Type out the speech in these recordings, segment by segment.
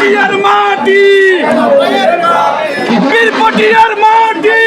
পীরপটিয়ার মাটি। মাটি।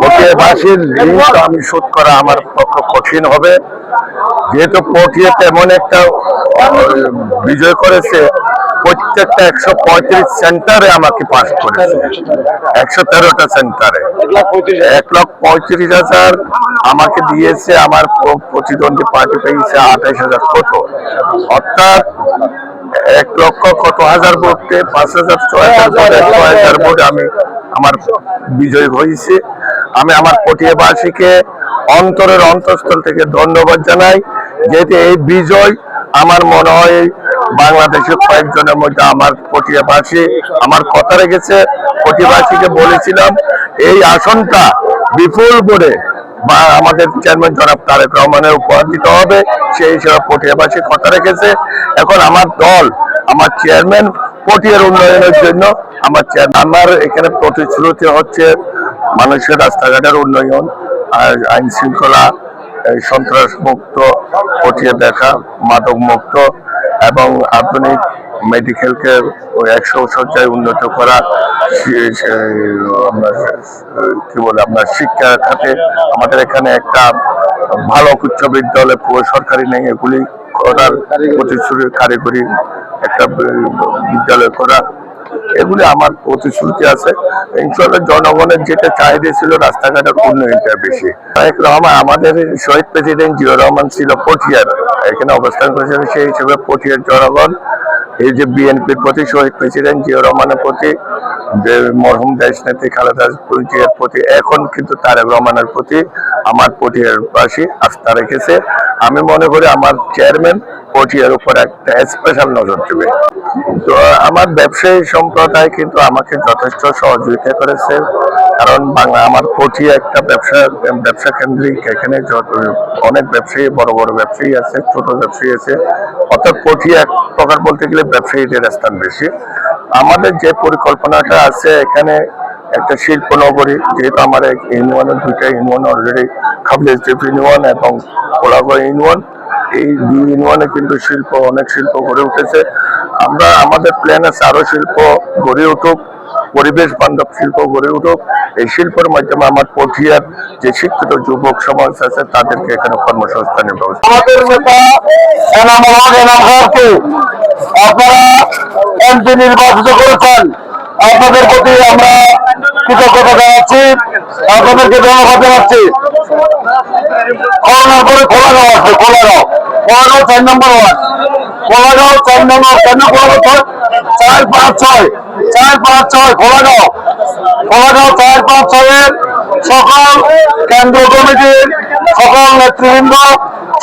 পটিয়াবাসীর ঋণ আমি শোধ করা আমার পক্ষে কঠিন হবে। যেহেতু পটিয়া তেমন একটা বিজয় করেছে প্রত্যেকটা একশো পঁয়ত্রিশ সেন্টারে আমাকে পাস করেছে। একশো তেরোটা সেন্টারে। এক লক্ষ পঁয়ত্রিশ হাজার আমাকে দিয়েছে, আমার প্রতিদ্বন্দ্বী পার্টি পেয়েছে আঠাইশ হাজার কত? অর্থাৎ এক লক্ষ কত হাজার ভোটে, পাঁচ হাজার ছয় হাজার ছয় হাজার ভোট আমি আমার বিজয় হয়েছে। আমি আমার পটিয়াবাসীকে অন্তরের অন্তঃস্থল থেকে ধন্যবাদ জানাই। যেহেতু এই বিজয় আমার মনে হয় বাংলাদেশের কয়েকজনের মধ্যে আমার পটিয়াবাসী আমার কথা রেখেছে পটিয়াবাসীকে বলেছিলাম, এই আসনটা বিপুল করে বা আমাদের চেয়ারম্যান জনাব তারেক রহমানের উপহার দিতে হবে, সেই হিসেবে পটিয়াবাসী কথা রেখেছে। এখন আমার দল, আমার চেয়ারম্যান পটিয়ার উন্নয়নের জন্য আমার চেয়ারম্যান, আমার এখানে প্রতিশ্রুতি হচ্ছে মানুষের রাস্তাঘাটের উন্নয়ন, আর আইন শৃঙ্খলা সন্ত্রাস মুক্ত পটিয়া দেখা মাদক মুক্ত এবং আধুনিক মেডিকেলকে একশো শয্যায় উন্নত করা আপনার কি বলে আপনার শিক্ষা খাতে আমাদের এখানে একটা ভালো উচ্চ বিদ্যালয়, পুরো সরকারি নেই, এগুলি করার প্রতিশ্রুতি, কারিগরি একটা বিদ্যালয় করা এগুলি আমার প্রতিশ্রুতি আছে। ইনশাল্লাহ জনগণের যেটা চাহিদা ছিল রাস্তাঘাটের উন্নয়নটা বেশি তারেক রহমান, আমাদের শহীদ প্রেসিডেন্ট জিয়া রহমান ছিল পটিয়ার। এখানে অবস্থান করেছিলেন সেই হিসেবে পটিয়ার জনগণ। এই যে বিএনপির প্রতি শহীদ প্রেসিডেন্ট জিয়া রহমানের প্রতি মরহুম দেশ নেত্রী খালেদা জিয়ার প্রতি, এখন কিন্তু তারেক রহমানের প্রতি আমার পটিয়ার পাশে আস্থা রেখেছে। আমি মনে করি আমার চেয়ারম্যান পটিয়ার উপর একটা স্পেশাল নজর দেবে। তো আমার ব্যবসায়ী সম্প্রদায় কিন্তু আমাকে যথেষ্ট সহযোগিতা করেছে। কারণ বাংলা আমার পটিয়া একটা ব্যবসা ব্যবসা কেন্দ্রিক। এখানে অনেক ব্যবসায়ী, বড় বড় ব্যবসায়ী আছে, ছোট ব্যবসায়ী আছে। অর্থাৎ পটিয়া এক প্রকার বলতে গেলে ব্যবসায়ীদের স্থান বেশি। আমাদের যে পরিকল্পনাটা আছে, এখানে একটা শিল্প নগরী, যেহেতু আমার এক ইউনিয়নের দুইটা ইউনিয়ন অলরেডি খাবলেজ ইউনিয়ন এবং কোলাগড় ইউনিয়ন। এই দুই ইউনিয়নে কিন্তু শিল্প, অনেক শিল্প গড়ে উঠেছে। আমরা, আমাদের প্ল্যান আছে আরও শিল্প গড়ে উঠুক। পরিবেশ বান্ধব শিল্প গড়ে উঠুক, এই শিল্পের মাধ্যমে আমার পটিয়ার যে শিক্ষিত যুবক সমাজ আছে, তাদেরকে এখানে কর্মসংস্থানের ব্যবস্থা নির্বাচিত করেছেন। আপনাদের প্রতি আমরা কৃতজ্ঞতা জানাচ্ছি, আপনাদেরকে ধন্যবাদ জানাচ্ছি। পরে খোলাগাঁও আছে খোলাগাঁও খোলাগাঁও চার নম্বর ওয়ার্ড। খোলাগাঁও চার নম্বর চার নম্বর চার পাঁচ ছয়, চার পাঁচ ছয় খোলাগাঁও খোলাগাঁও চার পাঁচ ছয়ের সকল কেন্দ্র কমিটির সকল নেতৃবৃন্দ,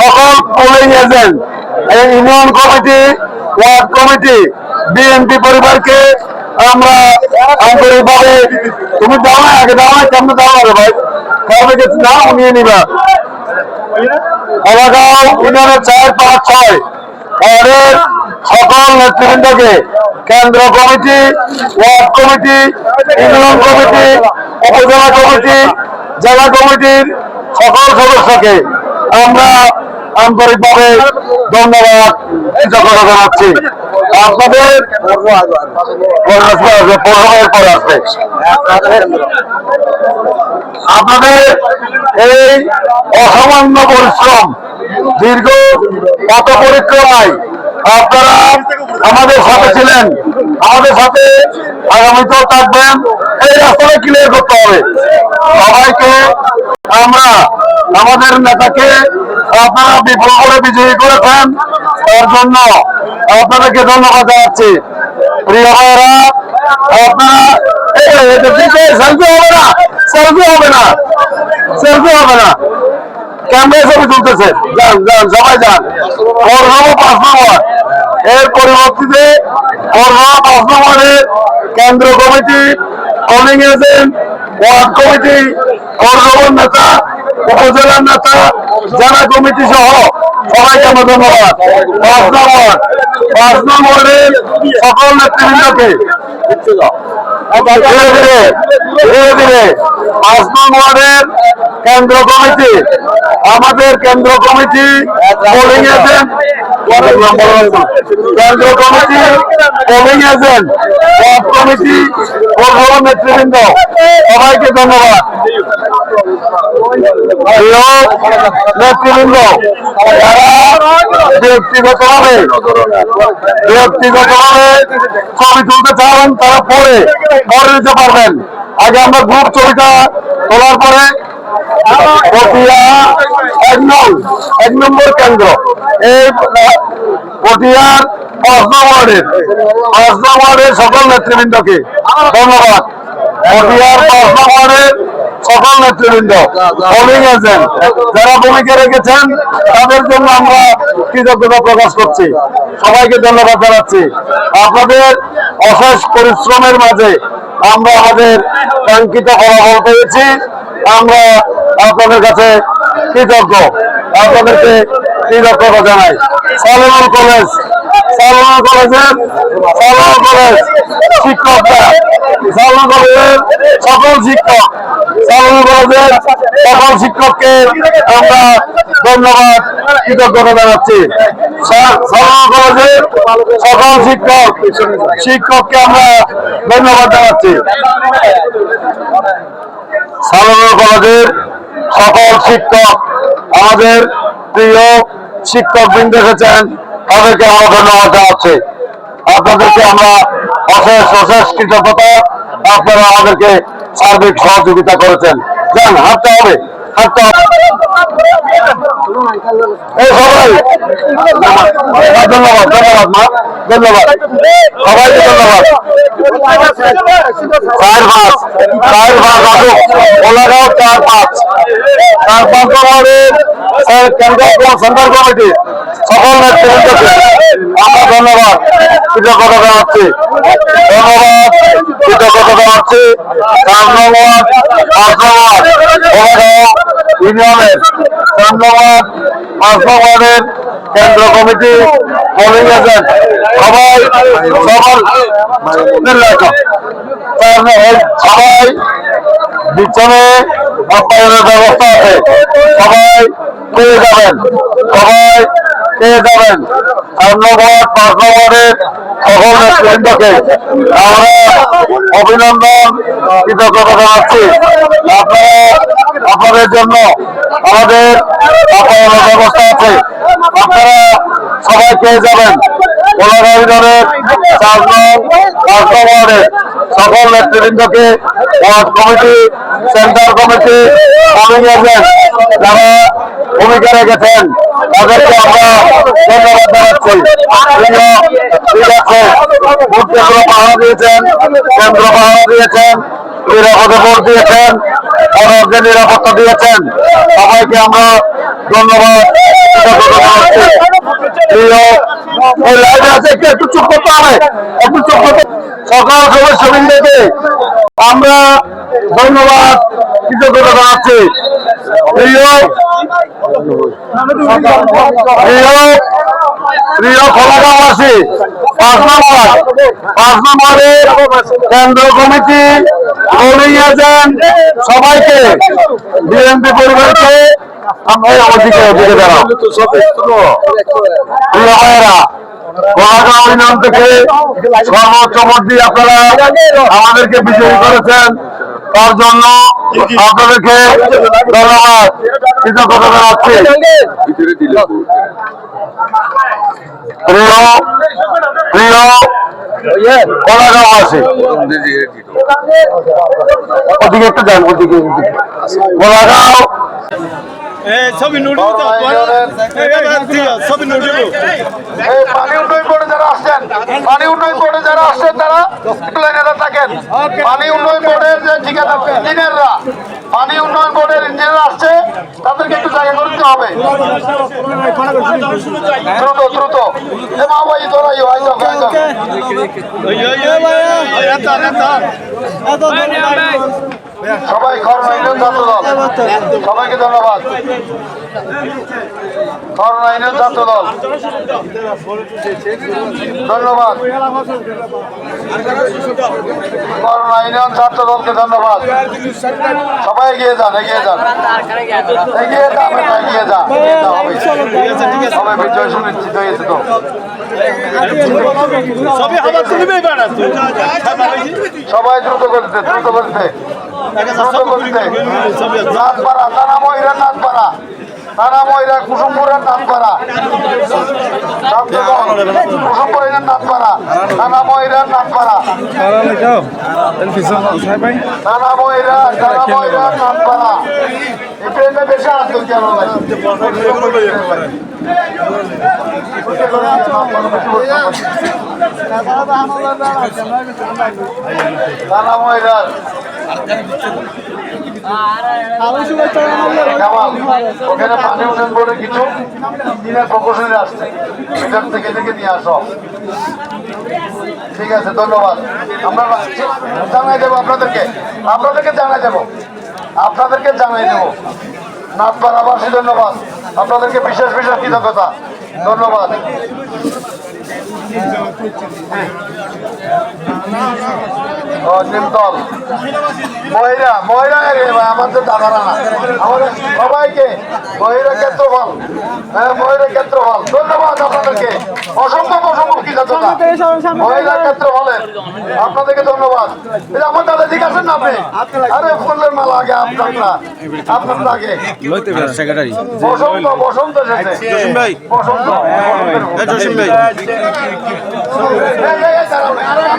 সকল পোলিং এজেন্ট এই union committee ward committee BNP পরিবারকে আমরা আন্তরিকভাবে, তুমি দাও আগে দাও না কেমন দাও না ভাই? কাউকে কিছু দাও নিয়ে নিবা এলাকাও ইউনিয়নের চার পাঁচ ছয়। ওয়ার্ডের সকল নেতৃবৃন্দকে কেন্দ্র committee, ward committee, union committee, উপজেলা কমিটি, জেলা কমিটির সকল সদস্যকে আমরা আন্তরিকভাবে ধন্যবাদ কৃতজ্ঞতা জানাচ্ছি। আপনাদের আপনাদের এই অসামান্য পরিশ্রম, দীর্ঘ পথ পরিক্রমায় আপনারা আমাদের সাথে ছিলেন। আমাদের সাথে আগামীতেও থাকবেন। এই রাস্তাটা ক্লিয়ার করতে হবে। সবাইকে আমরা, আমাদের নেতাকে আপনারা বিপুল করে বিজয়ী করেছেন তার জন্য আপনাদেরকে ধন্যবাদ জানাচ্ছি। প্রিয় ভাইয়েরা, আপনারা সেলফি হবে না সেলফি হবে না সেলফি হবে না। ক্যামেরা ছবি তুলতেছে। যান যান, সবাই যান। করহাম পাঁচ নম্বর। এর পরিবর্তিতে কেন্দ্র committee calling agent ward committee করহামের নেতা, উপজেলার নেতা, জেলা কমিটি সহ সবাইকে আমার ধন্যবাদ। নম্বর সকল নেতৃবৃন্দকে ধীরে ধীরে ধীরে ধীরে পাঁচ নম্বরের কেন্দ্র কমিটি, আমাদের কেন্দ্র কমিটি পোলিং এজেন্ট কেন্দ্র কমিটি পোলিং এজেন্ট কমিটি সহ নেতৃবৃন্দ, সবাইকে ধন্যবাদ। নেতৃবৃন্দ ব্যক্তিগতভাবে ব্যক্তিগতভাবে ছবি তুলতে চান তারা পরে পরে নিতে পারবেন। আগে আমরা গ্রুপ ছবিটা তোলার পরে এক নম্বর কেন্দ্র। এই, পটিয়ার পাঁচ নং ওয়ার্ডের পাঁচ নং ওয়ার্ডের সকল নেতৃবৃন্দকে ধন্যবাদ। পটিয়ার পাঁচ সকল নেতৃবৃন্দ পোলিং এজেন্ট যারা ভূমিকা রেখেছেন, তাদের জন্য আমরা কৃতজ্ঞতা প্রকাশ করছি। সবাইকে ধন্যবাদ জানাচ্ছি। আপনাদের অশেষ পরিশ্রমের মাঝে আমরা আমাদের কাঙ্ক্ষিত ফলাফল পেয়েছি। আমরা আপনাদের কাছে কৃতজ্ঞ। আপনাদেরকে কৃতজ্ঞতা জানাই। সালেমুল কলেজ, সালমান কলেজের সালমান কলেজ শিক্ষকরা সকল শিক্ষক, সালমান কলেজের সকল শিক্ষককে আমরা ধন্যবাদ, কৃতজ্ঞতা জানাচ্ছি। সকল শিক্ষক, শিক্ষককে আমরা ধন্যবাদ জানাচ্ছি। সালমান কলেজের সকল শিক্ষক, আমাদের প্রিয় শিক্ষক বৃন্দ এসেছেন, তাদেরকে আমরা ধন্যবাদ জানাচ্ছি। আপনাদেরকে আমরা অশেষ অশেষ কৃতজ্ঞতা আপনারা আমাদেরকে সার্বিক সহযোগিতা করেছেন। যান, হাঁটতে হবে ধন্যবাদ ধন্যবাদ ধন্যবাদ। ধন্যবাদ। চার পাঁচ ধন্যবাদ। কৃতজ্ঞতা ওলাগাঁও ইউনিয়নের চার নম্বর কেন্দ্র কমিটি এজেন্ট সবাই সকল সবাই পিছনে আপ্যায়নের ব্যবস্থা আছে। সবাই পেয়ে যাবেন। সবাই পেয়ে যাবেন। চার নম্বর পাঁচ নম্বরের সকল আমরা অভিনন্দন, কৃতজ্ঞতা জানাচ্ছি। আপনারা, আপনাদের জন্য আমাদের ব্যবস্থা আছে। আপনারা সবাই পেয়ে যাবেন। সকল নেতৃবৃন্দকে কমিটি, সেন্টার কমিটি যারা ভূমিকা রেখেছেন, তাদেরকে আমরা ধন্যবাদ জানাচ্ছি। ঠিক আছে। পাহারা দিয়েছেন কেন্দ্র দিয়েছেন, নিরাপদে ভোট দিয়েছেন অনর্গে নিরাপত্তা দিয়েছেন। সবাইকে আমরা ধন্যবাদ আছে একটু চুপ করতে হবে, একটু চুপ করতে সকাল সবাই আমরা ধন্যবাদ, কৃতজ্ঞতা জানাচ্ছি। প্রিয় প্রিয় প্রিয় পাঁচ নম্বরের কেন্দ্র কমিটি সবাইকে বিএনপি পরিবারকে থেকে আপনারা আমাদেরকে বিজয়ী করেছেন। তার জন্য আপনাদেরকে ধন্যবাদ। কৃতজ্ঞতা জানাচ্ছি। প্রিয় প্রিয় আছে ওদিকে একটু যান ওদিকে ওদিকে। ছবি নুড়ি ছবি নুড়ি পানি উন্নয়ন বোর্ডে যারা আসছেন পানি উন্নয়ন বোর্ডে যারা আসছেন তারা লাইনে থাকেন পানি উন্নয়ন বোর্ডের যে ঠিকাদার ইঞ্জিনিয়াররা পানি উন্নয়ন বোর্ডের ইঞ্জিনিয়ার আসছে তাদেরকে একটু জায়গা করে দিতে হবে দ্রুত দ্রুত এ মা ভাই তোরা ইয়ে সবাই করোনা ছাত্র দল। সবাইকে ধন্যবাদ। করোনা ইউনিয়ন ছাত্র দল। ধন্যবাদ। করোনা ইউনিয়ন ছাত্র দলকে ধন্যবাদ। সবাই এগিয়ে যান এগিয়ে যান। এগিয়ে যান এগিয়ে যান। সবাই বিজয় সুনিশ্চিত হয়েছে তো। সবই দ্রুত করতে দ্রুত করতে নাথপাড়া তারা মহিলা নাথপাড়া তারা মহিলা কুসুমপুরের নাথপাড়া কুসুমপুরের নাথপাড়া তারা মহিলার নাথপাড়া তারা মহিলা তারা মহিলা নাথপাড়া এই বেশি আসতো কেন তারা কামাল, ওখানে পানি উঠেন বলে কিছু দিনের আসছে এটার থেকে থেকে নিয়ে আসো ঠিক আছে ধন্যবাদ আমরা জানাই দেবো আপনাদেরকে আপনাদেরকে জানাই দেবো আপনাদেরকে জানাই দেবো নাথপাড়াবাসী ধন্যবাদ আপনাদেরকে বিশেষ বিশেষ কৃতজ্ঞতা ধন্যবাদ ও নিমতল মহিলা মহিলা আমাদের দাদারা না আমাদের সবাইকে মহিলা ক্ষেত্রফল হ্যাঁ মহিলা ক্ষেত্রফল। ধন্যবাদ আপনাদেরকে। অসংখ্য অসংখ্য কৃতজ্ঞতা মহিলা ক্ষেত্রফলের আপনাদেরকে ধন্যবাদ। আমার দাদা ঠিক আছেন না আপনি? আরে ফুলের মালা আগে আপনারটা আপনার আগে। বসন্ত বসন্ত এসেছে। জসিম ভাই। বসন্ত। জসিম ভাই।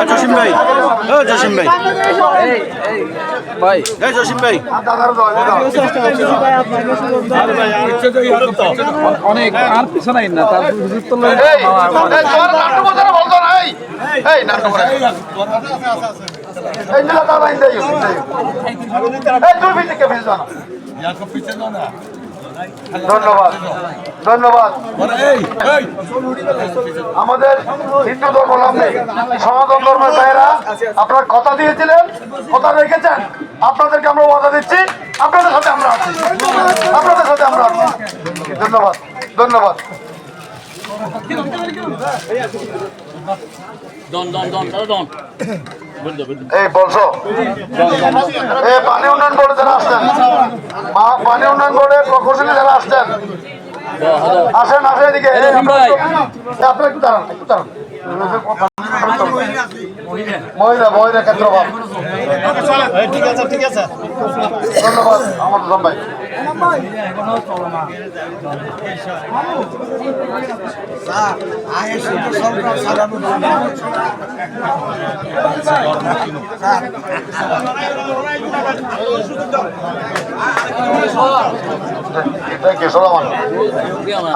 এ জসিম ভাই ও জসিম ভাই ভাই এ জসিম ভাই। অনেক আর পিছনে না তার হুজুর তো এই, এই, নাট্য বোঝানো বলতো না, এই। এই। এই, মিলা দাদা, এই, এই, এই। এই, তুই পিছে কে পিছে যাও না? ধন্যবাদ। ধন্যবাদ। আমাদের হিন্দু ধর্মাবলম্বী সনাতন ধর্মের ভাইয়েরা আপনারা কথা দিয়েছিলেন কথা রেখেছেন। আপনাদেরকে আমরা ওয়াদা দিচ্ছি। আপনাদের সাথে আমরা আছি। আপনাদের সাথে আমরা আছি। ধন্যবাদ। ধন্যবাদ। Don, don, don, don. এই বলছো? এই পানি উন্নয়ন বোর্ডে যারা আসছেন মা- পানি উন্নয়ন বোর্ডের প্রকৌশলী যারা আসছেন আসেন আসেন এদিকে। আপনারা একটু দাঁড়ান একটু দাঁড়ান। মহিলা মহিলা ক্ষেত্রফল। ঠিক আছে ঠিক আছে ধন্যবাদ আমার ভাই।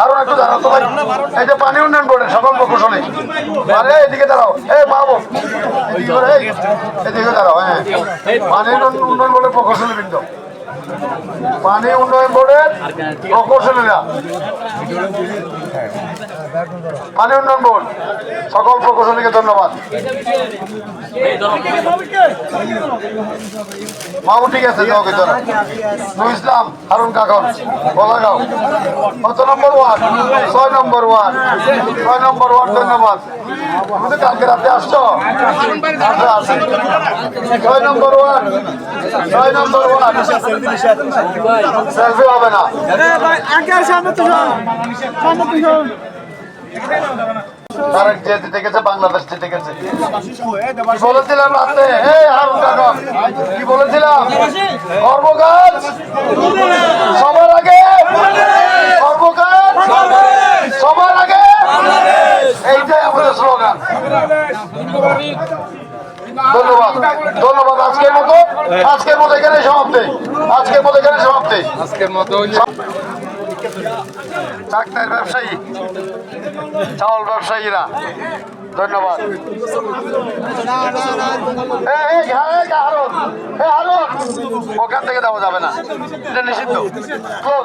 আরও একটু দাঁড়াও তো ভাই এই যে পানি উন্নয়ন বোর্ডের সকল প্রকৌশলী আরে এদিকে দাঁড়াও এই বাবু এদিকে দাঁড়াও হ্যাঁ পানি উন্নয়ন বোর্ডের প্রকৌশলী বৃন্দ পানি উন্নয়ন বোর্ডের প্রকৌশলীরা পানি উন্নয়ন বোর্ড, সকল প্রকৌশলীকে ধন্যবাদ। মামু ঠিক আছে, যাও কে নুর ইসলাম, হারুন কাকন বলাগাঁও কত নম্বর ওয়ার্ড? ছয় নম্বর ওয়ার্ড। ছয় নম্বর ওয়ার্ড, ধন্যবাদ। তুমি তো কালকে রাতে আসছো? আসো আসো। ছয় নম্বর ওয়ার্ড? ছয় নম্বর ওয়ার্ড? সেলফি হবে না। তারেক যে জিতে গেছে বাংলাদেশ জিতে গেছে। কি বলেছিলাম রাতে? কি বলেছিলাম? কর্মকাজ? সবার আগে? কর্মকাজ? সবার আগে? এইটাই আমাদের স্লোগান। ধন্যবাদ। ধন্যবাদ। আজকের মতো আজকের মতো এখানে সমাপ্তি। আজকের মতো এখানে সমাপ্তি। আজকের মতো ডাক্তার ব্যবসায়ী। চাউল ব্যবসায়ীরা ধন্যবাদ ওখান থেকে দেওয়া যাবে না এটা নিষিদ্ধ ধন্যবাদ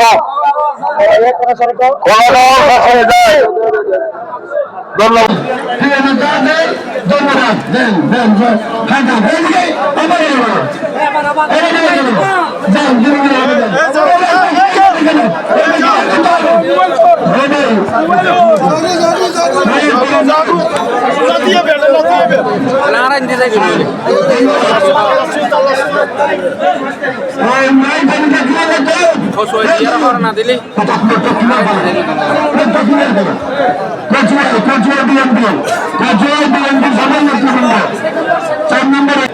হ্যাঁ দেন এদিকে আমার না দিলি বিএনপি কচুয়া বিএনপি সবাই নেতৃবৃন্দ চার নম্বরে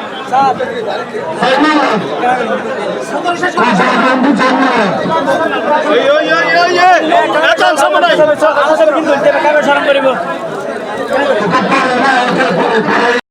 চার